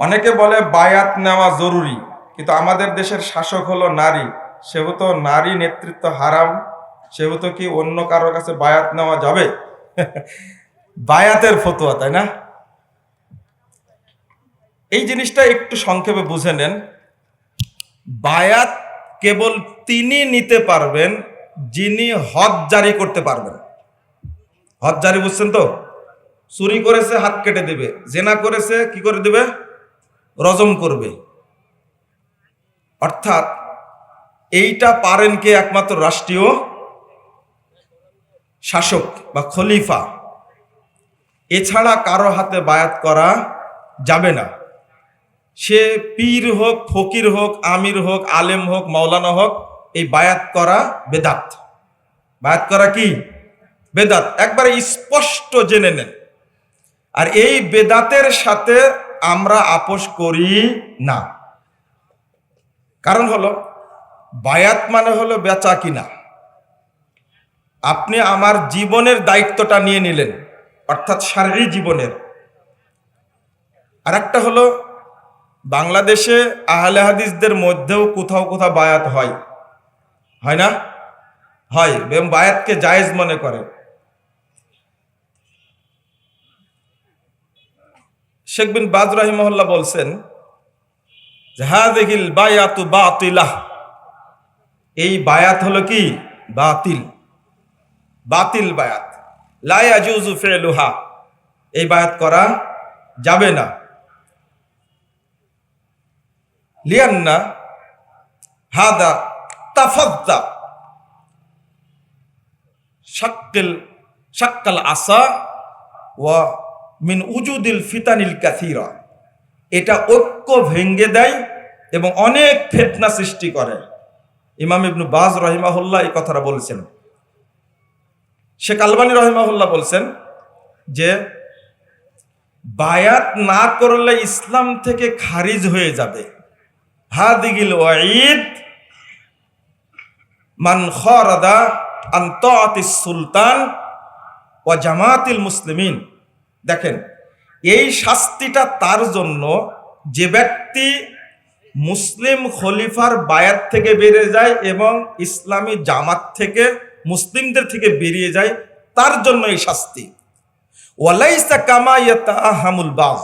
অনেকে বলে বায়াত নেওয়া জরুরি, কিন্তু আমাদের দেশের শাসক হলো নারী। সেহেতু নারী নেতৃত্ব হারাম, সেহেতু কি অন্য কারোর কাছে বায়াত নেওয়া যাবে? বায়াতের ফতুয়া, তাই না? এই জিনিসটা একটু সংক্ষেপে বুঝে নেন। বায়াত কেবল তিনি নিতে পারবেন, যিনি হজ জারি করতে পারবেন। হজ জারি বুঝছেন তো? চুরি করেছে, হাত কেটে দেবে। জেনা করেছে, কি করে দেবে? রজম করবে। অর্থাৎ এইটা পারেন কে একমাত্র রাষ্ট্রীয় শাসক বা খলিফা। এছাড়া কারও হাতে বায়াত করা যাবে না। সে পীর হোক, ফকির হোক, আমির হোক, আলেম হোক, মাওলানা হোক, এই বায়াত করা বেদাত। বায়াত করা কি? বেদাত। একবারে স্পষ্ট জেনে নেন। আর এই বেদাতের সাথে আমরা আপোষ করি না। কারণ হলো, বায়াত মানে হলো বেচা কিনা। আপনি আমার জীবনের দায়িত্বটা নিয়ে নিলেন, অর্থাৎ শারীরিক জীবনের। আর একটা হলো, বাংলাদেশে আহলে হাদিসদের মধ্যেও কোথাও কোথাও বায়াত হয়। হয় না? হয় এবং বায়াতকে জায়েজ মনে করে। শেখ বিন বাজ রাহিমহল্লা বলছেন জাহাদিল বায়াতু বাতিলাহ। এই বায়াত হলো কি? বাতিল। বাতিল বায়াত। লায়াজুজু ফেলুহা। এই বায়াত করা যাবে না। লিয়ান্না হাদা তাফাদ্দা। শাক্কিল, শাক্কাল আসা ওয়া মিন উজুদিল ফিতানিল কাথিরা এটা ঐক্য ভেঙ্গে দেয় এবং অনেক ফেতনা সৃষ্টি করে। ইমাম ইবনু বাজ রহিমাহুল্লাহ এই কথাটা বলছেন। শেখ আলবানী রহিমাহুল্লাহ বলছেন যে, বায়াত না করলে ইসলাম থেকে খারিজ হয়ে যাবে। হাদিগিল ওয়াঈদ মান খরাদা আন তাআতিস সুলতান ওয়া জামাতিল মুসলিমিন। দেখেন, এই শাস্তিটা তার জন্য যে ব্যক্তি মুসলিম খলিফার বায়াত থেকে বেরিয়ে যায় এবং ইসলামী জামাত থেকে মুসলিমদের থেকে বেরিয়ে যায়, তার জন্য এই শাস্তি। ওয়ালাইসা কামা হামুল বাজ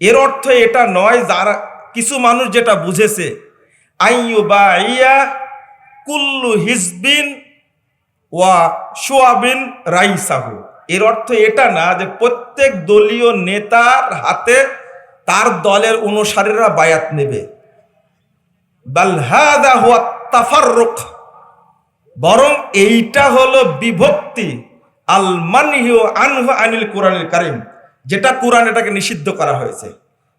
এর অর্থ এটা নয়, যারা, কিছু মানুষ যেটা বুঝেছে, আইয়ু বা ইয়া কুল্লু হিজবিন ওয়া সোয়াবিন রাইসাহু। এর অর্থ এটা না যে প্রত্যেক দলীয় নেতার হাতে তার দলের অনুসারীরা বায়াত নেবে। বরং এইটা হলো বিভক্তি। আল মানহিউ আনহু আনিল কোরআনিল কারিম, যেটা কোরআন এটাকে নিষিদ্ধ করা হয়েছে।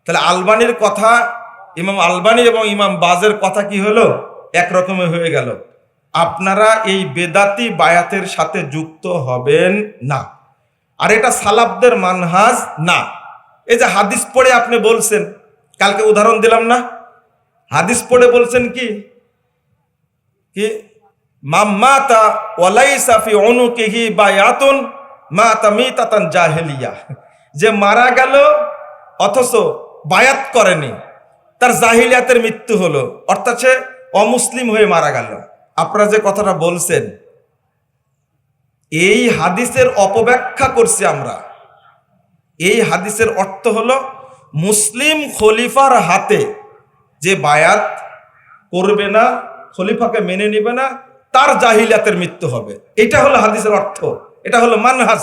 তাহলে আলবানির কথা, ইমাম আলবানি এবং ইমাম বাজের কথা কি হলো? একরকমে হয়ে গেল। আপনারা এই বেদাতি বায়াতের সাথে যুক্ত হবেন না। আর এটা সালাবদের মানহাজ না। এই যে হাদিস পড়ে আপনি বলছেন, কালকে উদাহরণ দিলাম না। হাদিস পড়ে বলছেন কি? কি? মাম্মাতা ওয়ালাইসা ফি উনুকিহি বায়াতুন মাতা মিতাতান জাহেলিয়া। যে মারা গেল, অথচ বায়াত করেনি, তার জাহিলিয়াতের মৃত্যু হলো। অর্থাৎ সে অমুসলিম হয়ে মারা গেল। আপনারা যে কথাটা বলছেন এই হাদিসের অপব্যাখ্যা করছি আমরা। এই হাদিসের অর্থ হলো মুসলিম খলিফার হাতে যে বায়াত করবে না, খলিফাকে মেনে নিবে না, তার জাহিলিয়াতের মৃত্যু হবে। এটা হলো হাদিসের অর্থ। এটা হলো মানহাজ।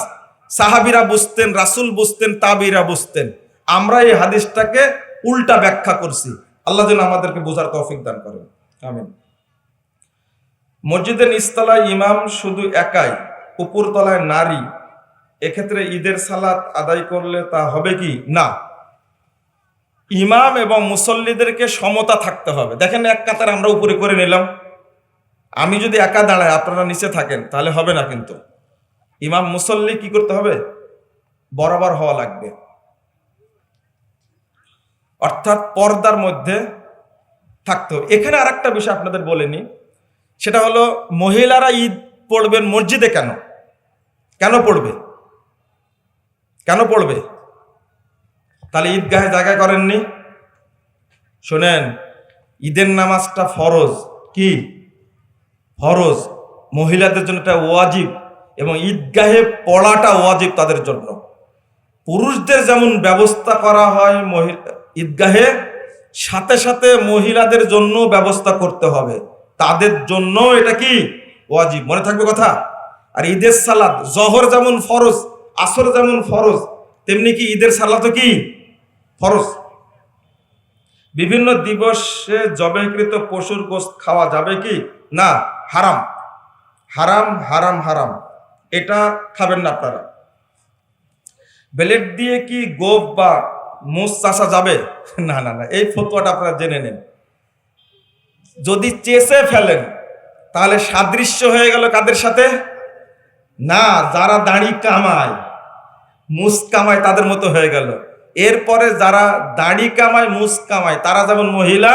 সাহাবিরা বুঝতেন, রাসুল বুঝতেন, তাবিরা বুঝতেন। আমরা এই হাদিসটাকে উল্টা ব্যাখ্যা করছি। আল্লাহ যেন আমাদেরকে বোঝার তৌফিক দান করেন। আমিন। মসজিদের নিচতলায় ইমাম শুধু একাই উপরতলায় নারী, এক্ষেত্রে ঈদের সালাত আদায় করলে তা হবে কি? না। ইমাম এবং মুসল্লিদেরকে সমতা থাকতে হবে। দেখেন এক কাতার আমরা উপরে করে নিলাম। আমি যদি একা দাঁড়াই, আপনারা নিচে থাকেন, তাহলে হবে না কিন্তু। ইমাম, মুসল্লি কি করতে হবে? বরাবর হওয়া লাগবে। অর্থাৎ পর্দার মধ্যে থাকতে হবে। এখানে আর একটা বিষয় আপনাদের বলেনি সেটা হলো, মহিলারা ঈদ পড়বেন মসজিদে কেন? কেন পড়বে? কেন পড়বে? তাহলে ঈদগাহে জায়গা করেননি? শোনেন, ঈদের নামাজটা ফরজ। কি? ফরজ। মহিলাদের জন্য এটা ওয়াজিব এবং ঈদগাহে পড়াটা ওয়াজিব তাদের জন্য। পুরুষদের যেমন ব্যবস্থা করা হয় মহিলা, ঈদগাহে, সাথে সাথে মহিলাদের জন্য ব্যবস্থা করতে হবে। তাদের জন্য এটা কি? ওয়াজিব, মনে থাকবে কথা? আর ঈদের সালাদ, জহর যেমন ফরজ, আসর যেমন ফরজ, তেমনি কি ঈদের সালাদও কি? ফরজ। বিভিন্ন দিবসে জবেকৃত পশুর গোস্ত খাওয়া যাবে কি? না, হারাম। হারাম হারাম হারাম। এটা খাবেন না আপনারা। বেলেট দিয়ে কি গোপ বা মোষ চাষা যাবে? না না না, এই ফতোয়াটা আপনারা জেনে নেন। যদি চেষে ফেলেন তাহলে সাদৃশ্য হয়ে গেল কাদের সাথে? না, যারা দাড়ি কামায়, মুস কামায় তাদের মতো হয়ে গেল। এরপরে যারা দাড়ি কামায়, মুস কামায়, তারা যেমন মহিলা,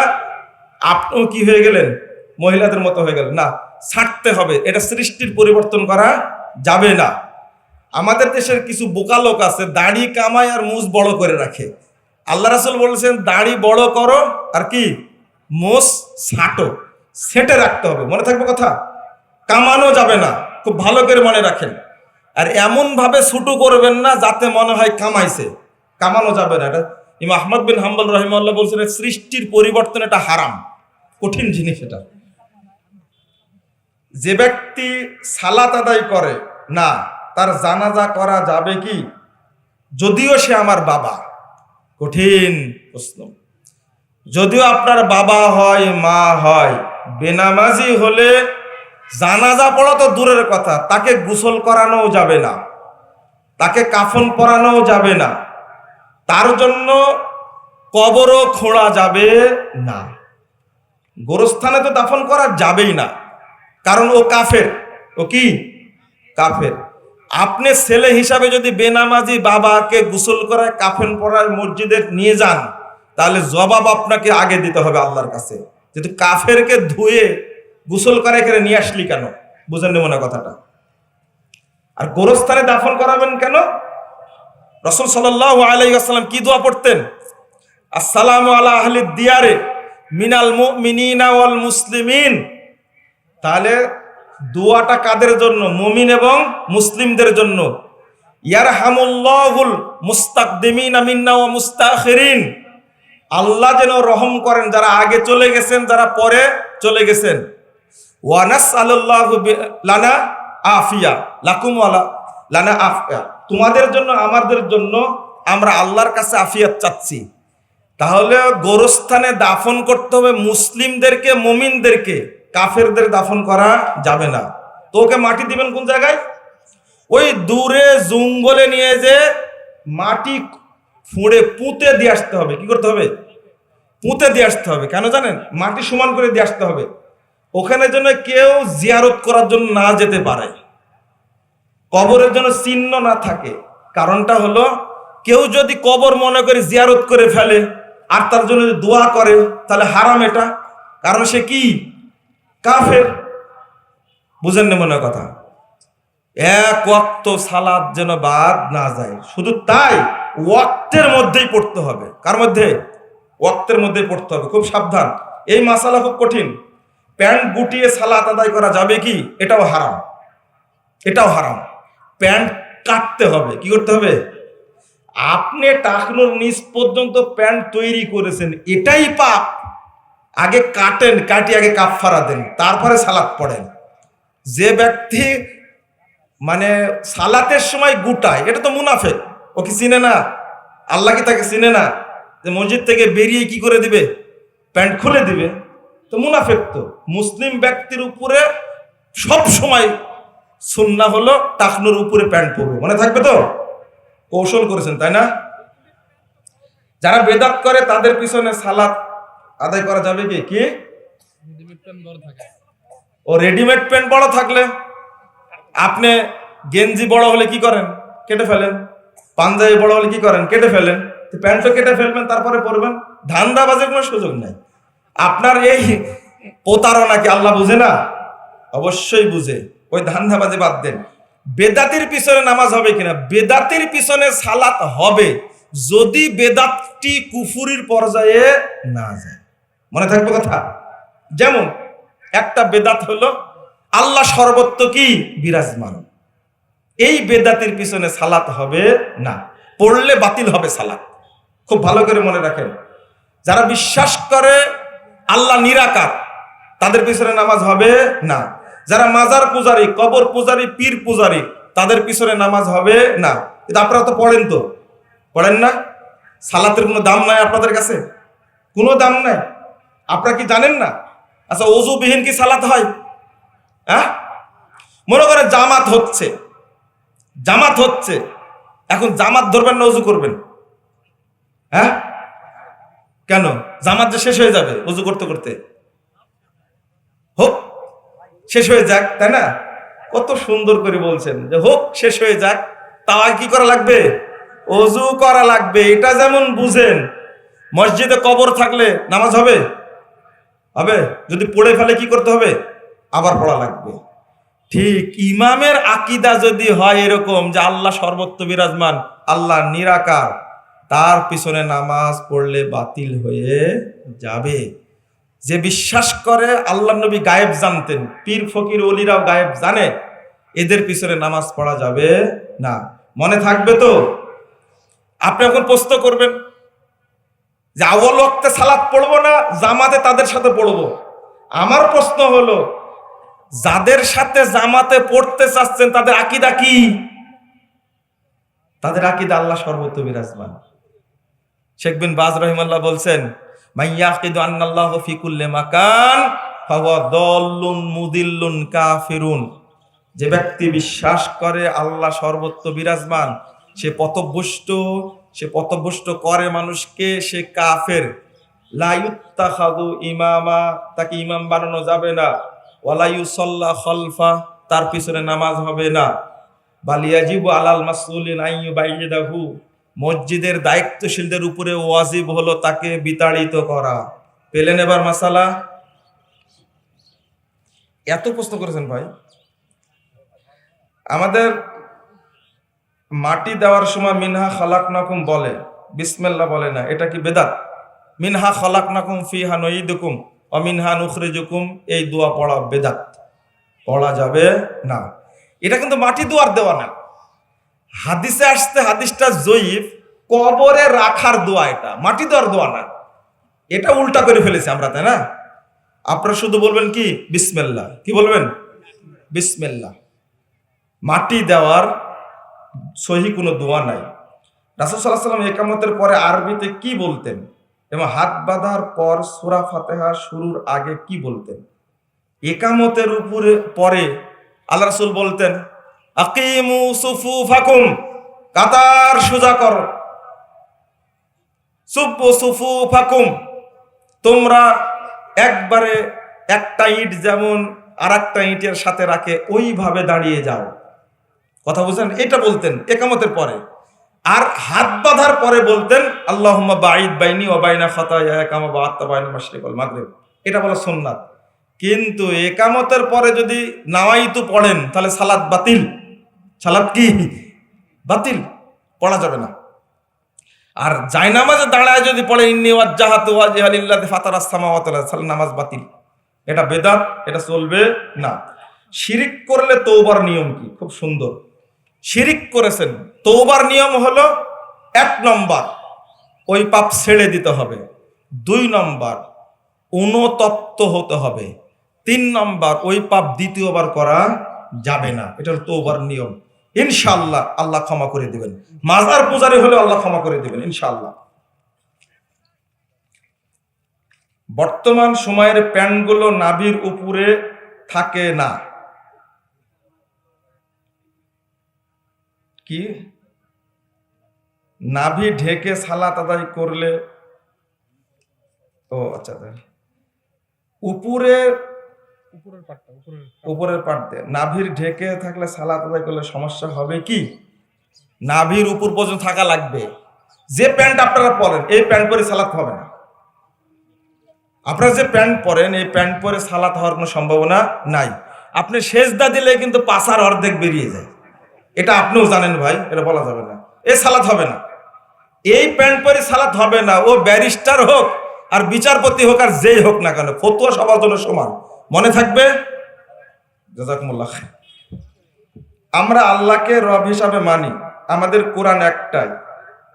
আপনিও কি হয়ে গেলেন? মহিলাদের মতো হয়ে গেলেন। না, ছাড়তে হবে। এটা সৃষ্টির পরিবর্তন করা যাবে না। আমাদের দেশের কিছু বোকা লোক আছে, দাড়ি কামায় আর মুস বড় করে রাখে। আল্লাহ রাসুল বলেছেন, দাড়ি বড় করো আর কি? মোষ ছাটো। সেটে রাখতে হবে, মনে থাকবে কথা? কামানো যাবে না, খুব ভালো করে মনে রাখেন। আর এমন ভাবে ছুটু করবেন না যাতে মনে হয় কামাইছে। কামানো যাবে না, এটা ইমা আহমদ বিন হাম্বল রহিমাল্লাহ বলছেন সৃষ্টির পরিবর্তন, এটা হারাম। কঠিন জিনিস এটা। যে ব্যক্তি সালাত আদায় করে, না, তার জানাজা করা যাবে কি? যদিও সে আমার বাবা। কঠিন প্রশ্ন। যদিও আপনার বাবা হয়, মা হয় বেনামাজি হলে জানাজা পড়া তো দূরের কথা, তাকে গোসল করানোও যাবে না, তাকে কাফন পরানোও যাবে না, তার জন্য কবরও খোঁড়া যাবে না। গোরস্থানে তো দাফন করা যাবেই না, কারণ ও কাফের, ও কি? কাফের। আপনি ছেলে হিসাবে যদি বেনামাজি বাবাকে গোসল করায় কাফেন পরায় মসজিদে নিয়ে যান, তাহলে জবাব আপনাকে আগে দিতে হবে আল্লাহর কাছে। যদি কাফেরকে ধুয়ে গোসল করে এখানে নিয়ে আসলি কেন? বুঝেন মনে কথাটা? আর গোরস্থানে দাফন করাবেন কেন? রসুল সাল্লাহ আলাইসাল্লাম কি দোয়া পড়তেন? আসসালামু আলা আহলি দিয়ারে মিনাল মুমিনিনা ওয়াল মুসলিমিন। তাহলে দোয়াটা কাদের জন্য? মুমিন এবং মুসলিমদের জন্য। ইয়ারহামুল্লাহুল মুস্তাকদিমিন মিন্না ওয়া মুস্তাখিরিন। আল্লাহ যেন রহম করেন, যারা আগে চলে গেছেন, যারা পরে চলে গেছেন। ওয়ানাস আল্লাহ লানা আফিয়া, লাকুম ওয়ালা লানা আফিয়া। তোমাদের জন্য, আমাদের জন্য আমরা আল্লাহর কাছে আফিয়াত চাচ্ছি। তাহলে গোরস্থানে দাফন করতে হবে মুসলিমদেরকে, মমিনদেরকে। কাফেরদের দাফন করা যাবে না। তো ওকে মাটি দিবেন কোন জায়গায়? ওই দূরে জঙ্গলে নিয়ে যে মাটি ফুঁড়ে পুঁতে দিয়ে আসতে হবে। কি করতে হবে? পুঁতে দিয়ে আসতে হবে। কেন জানেন? মাটি সমান করে দিয়ে আসতে হবে। ওখানে জন্য কেউ জিয়ারত করার জন্য না যেতে পারে। কবরের জন্য চিহ্ন না থাকে। কারণটা হলো, কেউ যদি কবর মনে করে জিয়ারত করে ফেলে, আর তার জন্য যদি দোয়া করে, তাহলে হারাম এটা। কারণ সে কি? কাফের। বুঝেন না মনে কথা। এক ওয়াক্ত সালাদ যেন বাদ না যায়। শুধু তাই ওয়াক্তের মধ্যেই পড়তে হবে। কার মধ্যে? ওয়াক্তের মধ্যেই পড়তে হবে। খুব সাবধান। এই মাসালা খুব কঠিন। প্যান্ট গুটিয়ে সালাত আদায় করা যাবে কি? এটাও হারাম। এটাও হারাম। প্যান্ট কাটতে হবে। কি করতে হবে? আপনি টাকনোর নিচ পর্যন্ত প্যান্ট তৈরি করেছেন। এটাই পাপ। আগে কাটেন কাটি আগে কাফারা দেন। তারপরে সালাত পড়েন। যে ব্যক্তি মানে সালাতের সময় গুটায়, এটা তো মুনাফে ও কি চিনে না? আল্লাহ কি তাকে চিনে না? যে মসজিদ থেকে বেরিয়ে কি করে দিবে? প্যান্ট খুলে দিবে। তো মুনাফেক তো। মুসলিম ব্যক্তির উপরে সব সময় সুন্না হলো টাকনোর উপরে প্যান্ট পরবে। মনে থাকবে তো? কৌশল করেছেন তাই না? যারা বেদাত করে তাদের পিছনে সালাদ আদায় করা যাবে কি? কি? ও রেডিমেড প্যান্ট বড় থাকলে আপনি গেঞ্জি বড় হলে কি করেন? কেটে ফেলেন। পাঞ্জাবি বড় হলে কি করেন? কেটে ফেলেন। প্যান্টও কেটে ফেলবেন, তারপরে পরবেন। ধান্দাবাজের কোনো সুযোগ নাই। আপনার এই প্রতারণা কি আল্লাহ বুঝে না? অবশ্যই বুঝে। ওই ধান্দাবাজি বাদ দেন। বেদাতির পিছনে নামাজ হবে কিনা? বেদাতির পিছনে সালাত হবে, যদি বেদাতটি কুফুরির পর্যায়ে না যায়। মনে থাকবে কথা? যেমন, একটা বেদাত হলো, আল্লাহ সর্বত্র কি? বিরাজমান। এই বেদাতির পিছনে সালাত হবে না। পড়লে বাতিল হবে সালাত। খুব ভালো করে মনে রাখেন। যারা বিশ্বাস করে, আল্লাহ নিরাকার, তাদের পিছনে নামাজ হবে না। যারা মাজার পূজারি, কবর পূজারি, পীর পূজারি, তাদের পিছনে নামাজ হবে না। কিন্তু আপনারা তো পড়েন তো। পড়েন না? সালাতের কোনো দাম নাই আপনাদের কাছে? কোনো দাম নাই। আপনারা কি জানেন না? আচ্ছা অজুবিহীন কি সালাত হয়? হ্যাঁ? মনে করে জামাত হচ্ছে। জামাত হচ্ছে। এখন জামাত ধরবেন না অজু করবেন। হ্যাঁ? কেন? জামাত যে শেষ হয়ে যাবে অজু করতে করতে। হোক, শেষ হয়ে যাক, তাই না? কত সুন্দর করে বলছেন যে, হোক, শেষ হয়ে যাক। তাও কি করা লাগবে? অজু করা লাগবে, এটা যেমন বুঝেন। মসজিদে কবর থাকলে নামাজ হবে? হবে? যদি পড়ে ফেলে কি করতে হবে? আবার পড়া লাগবে। ঠিক, ইমামের আকিদা যদি হয় এরকম যে আল্লাহ সর্বত্র বিরাজমান, আল্লাহ নিরাকার, তার পিছনে নামাজ পড়লে বাতিল হয়ে যাবে। যে বিশ্বাস করে আল্লাহ নবী গায়েব জানতেন, পীর, ফকির, অলিরাও গায়েব জানে, এদের পিছনে নামাজ পড়া যাবে না। মনে থাকবে তো? আপনি এখন প্রশ্ন করবেন, যে আওয়াল ওয়াক্তে সালাত পড়ব না, জামাতে তাদের সাথে পড়ব? আমার প্রশ্ন হলো যাদের সাথে জামাতে পড়তে চাচ্ছেন, তাদের আকিদা কি? তাদের আকিদা আল্লাহ সর্বত্র বিরাজমান। শেখ বিন বাজ রহিমাল্লাহ বলছেন মাকান যে ব্যক্তি বিশ্বাস করে আল্লাহ সর্বত্র বিরাজমান, সে পথভ্রষ্ট সে পথভ্রষ্ট করে মানুষকে, সে কাফের। লাইউত্তাখাদু ইমামা, তাকে ইমাম বানানো যাবে না। খলফা, তার পিছনে নামাজ হবে না। বালিয়াজিবু আলাল মাসউলিন আইয়ু বাইদাহু মসজিদের দায়িত্বশীলদের উপরে ওয়াজিব হলো তাকে বিতাড়িত করা। পেলেন এবার মাসালা? এত প্রশ্ন করেছেন ভাই। আমাদের মাটি দেওয়ার সময় মিনহা খালাক নাকুম বলে বিসমেল্লা বলে না, এটা কি বেদাত? মিনহা খালাক নাকুম ফি ফিহা নঈদুকুম। অমিনহা নুখরিজুকুম, এই দোয়া পড়া বেদাত। পড়া যাবে না। এটা কিন্তু মাটি দোয়ার দেওয়া না। হাদিসে আসতে হাদিসটা জয়ীফ, কবরে রাখার দোয়া এটা। মাটি দেওয়ার দোয়া না। এটা উল্টা করে ফেলেছি আমরা, তাই না? আপনারা শুধু বলবেন কি? বিসমেল্লা কি বলবেন? বিসমেল্লা মাটি দেওয়ার সহি কোনো দোয়া নাই। রাসুল সাল্লাহ সাল্লাম একামতের পরে আরবিতে কি বলতেন? এবং হাত বাঁধার পর সুরা ফাতেহা শুরুর আগে কি বলতেন? একামতের উপরে, পরে আল্লাহ রাসুল বলতেন, আকিমু সুফু ফাকুম কাতার সোজা কর। সুফু সুফু ফাকুম তোমরা একবারে একটা ইট যেমন আর একটা ইটের সাথে রাখে, ওইভাবে দাঁড়িয়ে যাও। কথা বুঝলেন? এটা বলতেন একামতের পরে। আর হাত বাঁধার পরে বলতেন আল্লাহ বাইদ বাইনি ও বাইনা খতায়া একামা বা আত্মা বাইনা মাসরিকল মাগরিব। এটা বলা সোননাথ কিন্তু একামতের পরে যদি নাওয়াইতু পড়েন, তাহলে সালাদ বাতিল। সালাদ কি? বাতিল। পড়া যাবে না। আর জায়নামাজে দাঁড়ায় যদি পড়ে, ইন্নি ওয়াজ্জাহাত ওয়াজহালিল্লাহি ফাতারাস সামাওয়াতি ওয়াল তাহলে নামাজ বাতিল। এটা বেদাত, এটা চলবে না। শিরিক করলে তৌবার নিয়ম কি? খুব সুন্দর। শিরিক করেছেন। তৌবার নিয়ম হলো এক নম্বর, ওই পাপ ছেড়ে দিতে হবে। দুই নম্বর, অনুতপ্ত হতে হবে। তিন নম্বর, ওই পাপ দ্বিতীয়বার করা যাবে না। এটা হলো তৌবার নিয়ম। ইনশাল্লাহ আল্লাহ ক্ষমা করে দিবেন। মাজার পূজারি হলে আল্লাহ ক্ষমা করে দিবেন ইনশাল্লাহ বর্তমান সময়ের প্যান্টগুলো নাভির উপরে থাকে না। কি? নাভি ঢেকে সালাত আদায় করলে ও আচ্ছা উপরের পাটটা উপরের দিয়ে নাভির ঢেকে থাকলে সালাত আদায় করলে সমস্যা হবে কি? নাভির উপর পর্যন্ত থাকা লাগবে। যে প্যান্ট আপনারা পরেন এই প্যান্ট পরে সালাত হবে না। আপনারা যে প্যান্ট পরেন এই প্যান্ট পরে সালাত হওয়ার কোনো সম্ভাবনা নাই। আপনি সেজদা দিলে কিন্তু পাশার অর্ধেক বেরিয়ে যায়। এটা আপনিও জানেন ভাই এটা বলা যাবে না। এ সালাত হবে না। এই প্যান্ট পরে সালাত হবে না ও ব্যারিস্টার হোক আর বিচারপতি হোক আর যেই হোক না কেন ফতুয়া সবার জন্য সমান। মনে থাকবে? জাজাকুমুল্লাহ আমরা আল্লাহকে রব হিসাবে মানি আমাদের কোরআন একটাই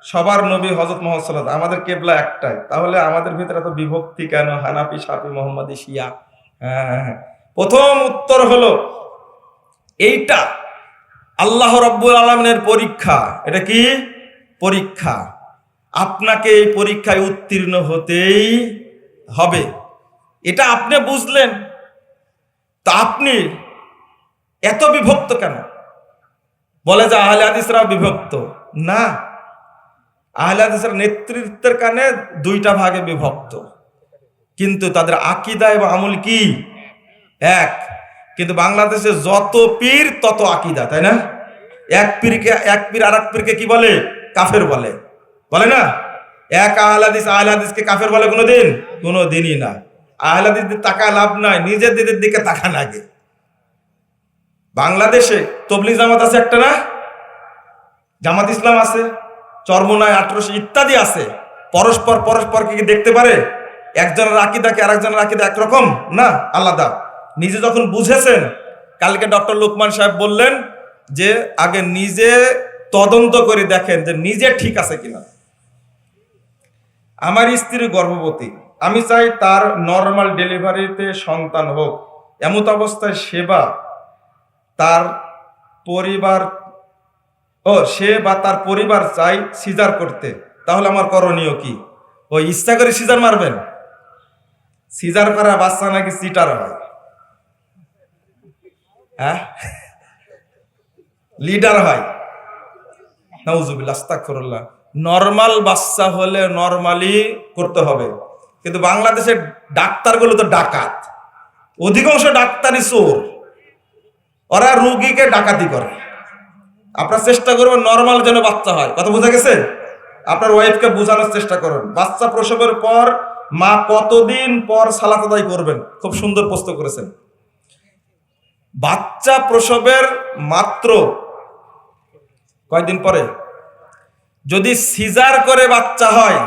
সবার নবী হজরত মোহাম্মদ আমাদের কেবলা একটাই। তাহলে আমাদের ভিতরে এত বিভক্তি কেন? হানাফি সাফি মোহাম্মদী শিয়া। হ্যাঁ, হ্যাঁ, হ্যাঁ। প্রথম উত্তর হলো এইটা আল্লাহ রব্বুল আলমিনের পরীক্ষা, এটা কি? পরীক্ষা। আপনাকে এই পরীক্ষায় উত্তীর্ণ হতেই হবে। এটা আপনি বুঝলেন। তা আপনি এত বিভক্ত কেন? বলে যে আহলে হাদিসরাও বিভক্ত। না। আহলে হাদিসের নেতৃত্বের কানে দুইটা ভাগে বিভক্ত। কিন্তু তাদের আকিদা এবং আমল কি? এক। কিন্তু বাংলাদেশে যত পীর, তত আকিদা, তাই না? এক পীরকে, এক পীর আর এক পীরকে কি বলে? কাফের বলে। বলে না? এক আহলাদিস আহলাদিসকে কাফের বলে কোনোদিন? কোনো দিনই না। আহলাদিসদের টাকা লাভ নাই, নিজেদের দিকে তাকা লাগে। বাংলাদেশে তবলিগ জামাত আছে একটা না? জামাত ইসলাম আছে চর্মনায় আঠারোশো ইত্যাদি আছে। পরস্পর পরস্পরকে কি দেখতে পারে? একজনের আকিদাকে আরেকজনের আকিদা একরকম? না, আলাদা। নিজে যখন বুঝেছেন, কালকে ডক্টর লুকমান সাহেব বললেন যে, আগে নিজে তদন্ত করে দেখেন যে নিজে ঠিক আছে কিনা। আমার স্ত্রী গর্ভবতী, আমি চাই তার নর্মাল ডেলিভারিতে সন্তান হোক। এমত অবস্থায় সেবা তার পরিবার, ও সে বা তার পরিবার চাই সিজার করতে। তাহলে আমার করণীয় কি? ও ইচ্ছা করে সিজার মারবেন? সিজার করা বাচ্চা নাকি সিটার হয়? হ্যাঁ? লিডার হয়। নাউজুবিল্লাহ নর্মাল বাচ্চা হলে নর্মালি করতে হবে। কিন্তু বাংলাদেশের ডাক্তারগুলো তো ডাকাত। অধিকাংশ ডাক্তারই চোর। ওরা রুগীকে ডাকাতি করে। আপনার চেষ্টা করবেন নর্মাল যেন বাচ্চা হয়। কথা বোঝা গেছে? আপনার ওয়াইফকে বোঝানোর চেষ্টা করুন। বাচ্চা প্রসবের পর মা কতদিন পর সালাত আদায় করবেন? খুব সুন্দর প্রশ্ন করেছেন। বাচ্চা প্রসবের মাত্র কয়দিন পরে? যদি সিজার করে বাচ্চা হয়,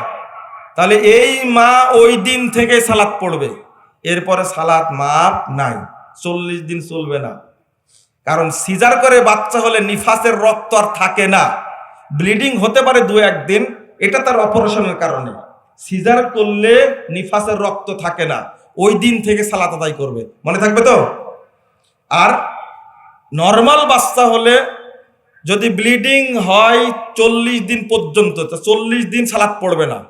তাহলে এই মা ওই দিন থেকে সালাত পড়বে। এরপরে সালাত মাপ নাই, চল্লিশ দিন চলবে না। কারণ সিজার করে বাচ্চা হলে নিফাসের রক্ত আর থাকে না। ব্লিডিং হতে পারে দু একদিন এটা তার অপারেশনের কারণে। সিজার করলে নিফাসের রক্ত থাকে না, ওই দিন থেকে সালাত আদায় করবে। মনে থাকবে তো? আর নর্মাল বাচ্চা হলে যদি ব্লিডিং হয় চল্লিশ দিন পর্যন্ত, তো চল্লিশ দিন সালাত পড়বে না।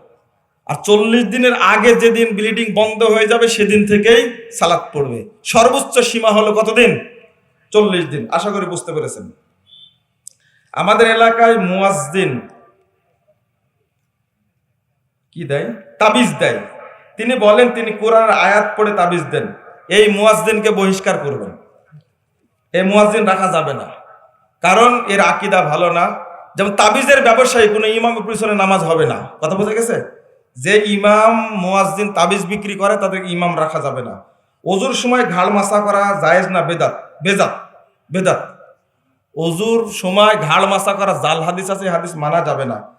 আর চল্লিশ দিনের আগে যেদিন ব্লিডিং বন্ধ হয়ে যাবে, সেদিন থেকেই সালাত পড়বে। সর্বোচ্চ সীমা হলো কতদিন? চল্লিশ দিন। আশা করি বুঝতে পেরেছেন। আমাদের এলাকায় মুয়াজ্জিন কি দেয়? তাবিজ দেয়। তিনি বলেন, তিনি কোরআন আয়াত পড়ে তাবিজ দেন। এই মুয়াজ্জিনকে বহিষ্কার করবেন। এই মুয়াজ্জিন রাখা যাবে না। কারণ এর আকিদা ভালো না। যেমন তাবিজের ব্যবসায়ী কোনো ইমামের পিছনে নামাজ হবে না। কথা বোঝা গেছে? যে ইমাম, মুয়াজ্জিন তাবিজ বিক্রি করে তাদেরকে ইমাম রাখা যাবে না। অজুর সময় ঘাড় মাসা করা জায়েজ না, বেদাত? বেজাত। বেদাত। অজুর সময় ঘাড় মাসা করা জাল হাদিস আছে হাদিস মানা যাবে না।